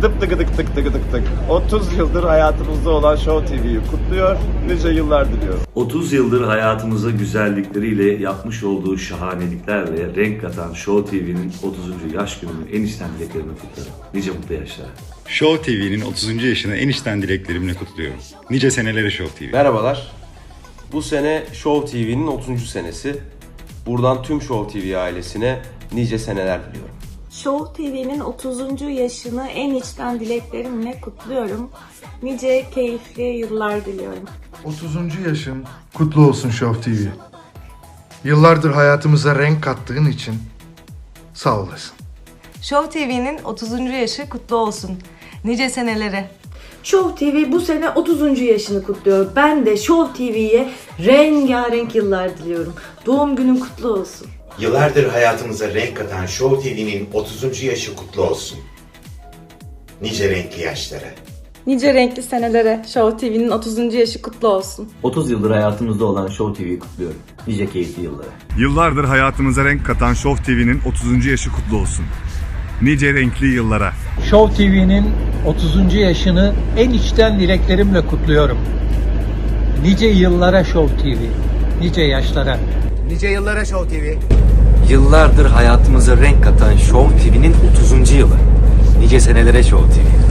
Tıp tıkı tık tık tıkı tık tık. 30 yıldır hayatımızda olan Show TV'yi kutluyor. Nice yıllar diliyorum. 30 yıldır hayatımıza güzellikleriyle yapmış olduğu şahaneliklerle renk katan Show TV'nin 30. yaş gününün en içten dileklerini kutlarım. Nice mutlu yaşlara. Show TV'nin 30. yaşını en içten dileklerimle kutluyorum. Nice senelere Show TV. Merhabalar. Bu sene Show TV'nin 30. senesi. Buradan tüm Show TV ailesine nice seneler diliyorum. Show TV'nin 30. yaşını en içten dileklerimle kutluyorum. Nice keyifli yıllar diliyorum. 30. yaşın kutlu olsun Show TV. Yıllardır hayatımıza renk kattığın için sağ olasın. Show TV'nin 30. yaşı kutlu olsun. Nice senelere. Show TV bu sene 30. yaşını kutluyor. Ben de Show TV'ye rengarenk yıllar diliyorum. Doğum günün kutlu olsun. Yıllardır hayatımıza renk katan Show TV'nin 30. yaşı kutlu olsun. Nice renkli yaşlara. Nice renkli senelere Show TV'nin 30. yaşı kutlu olsun. 30 yıldır hayatımızda olan Show TV'yi kutluyorum. Nice keyifli yıllara. Yıllardır hayatımıza renk katan Show TV'nin 30. yaşı kutlu olsun. Nice renkli yıllara. Show TV'nin 30. yaşını en içten dileklerimle kutluyorum. Nice yıllara Show TV, nice yaşlara. Nice yıllara Show TV. Yıllardır hayatımıza renk katan Show TV'nin 30. yılı. Nice senelere Show TV.